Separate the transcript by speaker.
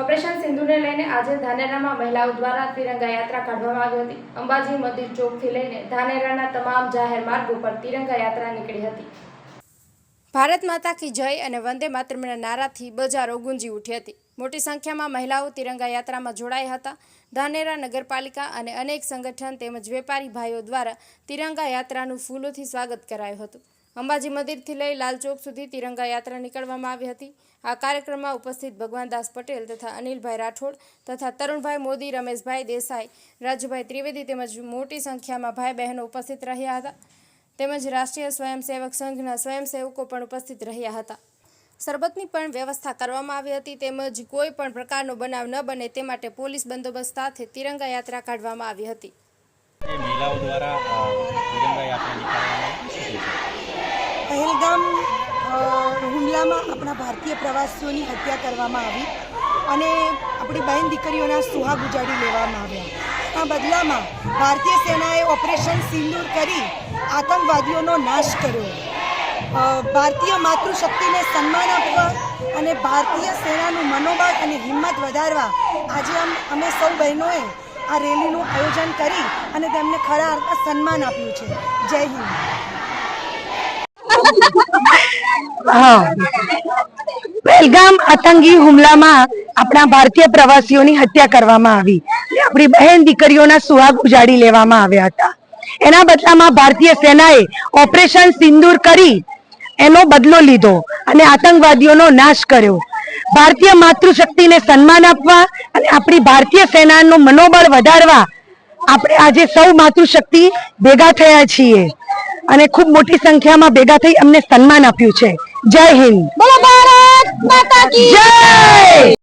Speaker 1: Operation સિંધુને લઈને આજે ધાનેરામાં મહિલાઓ દ્વારા તિરંગા યાત્રા કાઢવામાં આવી હતી. અંબાજી મંદિર ચોકથી લઈને ધાનેરાના તમામ જાહેર માર્ગો પર તિરંગા યાત્રા નીકળી હતી. ભારત માતા કી જય અને વંદે માતરમના નારાથી બજારો ગુંજી ઉઠી હતી. મોટી સંખ્યામાં મહિલાઓ તિરંગા યાત્રામાં જોડાયા હતા. ધાનેરા નગરપાલિકા અને અનેક સંગઠન તેમજ વેપારી ભાઈઓ દ્વારા તિરંગા યાત્રાનું ફૂલોથી સ્વાગત કરાયું હતું. અંબાજી મંદિરથી લઈ લાલચોક સુધી તિરંગા યાત્રા નીકળવામાં આવી હતી. આ કાર્યક્રમમાં ઉપસ્થિત ભગવાનદાસ પટેલ તથા અનિલભાઈ રાઠોડ તથા તરુણભાઈ મોદી, રમેશભાઈ દેસાઈ, રાજુભાઈ ત્રિવેદી તેમજ મોટી સંખ્યામાં ભાઈ બહેનો ઉપસ્થિત રહ્યા હતા. તેમજ રાષ્ટ્રીય સ્વયંસેવક સંઘના સ્વયંસેવકો પણ ઉપસ્થિત રહ્યા હતા. શરબતની પણ વ્યવસ્થા કરવામાં આવી હતી તેમજ કોઈ પણ પ્રકારનો બનાવ ન બને તે માટે પોલીસ બંદોબસ્ત સાથે તિરંગા યાત્રા કાઢવામાં આવી હતી.
Speaker 2: દ્વારા
Speaker 3: હુમલામાં આપણા ભારતીય પ્રવાસીઓની હત્યા કરવામાં આવી અને આપણી બહેન દીકરીઓના સુહાગ ઉજાડી લેવામાં આવ્યા. આ બદલામાં ભારતીય સેનાએ ઓપરેશન સિંદૂર કરી આતંકવાદીઓનો નાશ કર્યો. ભારતીય માતૃશક્તિને સન્માન આપવા અને ભારતીય સેનાનું મનોબળ અને હિંમત વધારવા આજે અમે સૌ બહેનોએ આ રેલીનું આયોજન કરી અને તેમને ખરા અર્થમાં સન્માન આપ્યું છે. જય હિન્દ.
Speaker 4: પહેલગામ આતંકી હુમલામાં આપણા ભારતીય પ્રવાસીઓની હત્યા કરવામાં આવી. આપણી બહેન દીકરીઓના સુહાગ ઉજાડી લેવામાં આવ્યા હતા. એના બદલામાં ભારતીય સેનાએ ઓપરેશન સિંદૂર કરી એનો બદલો લીધો અને આતંકવાદીઓનો નાશ કર્યો. ભારતીય માતૃશક્તિને સન્માન આપવા અને આપણી ભારતીય સેનાનું મનોબળ વધારવા આપણે આજે સૌ માતૃશક્તિ ભેગા થયા છીએ. અને ખૂબ મોટી સંખ્યામાં ભેગા થઈ અમને સન્માન આપ્યું છે. જય હિન્દ બોલો ભારત માતા કી જય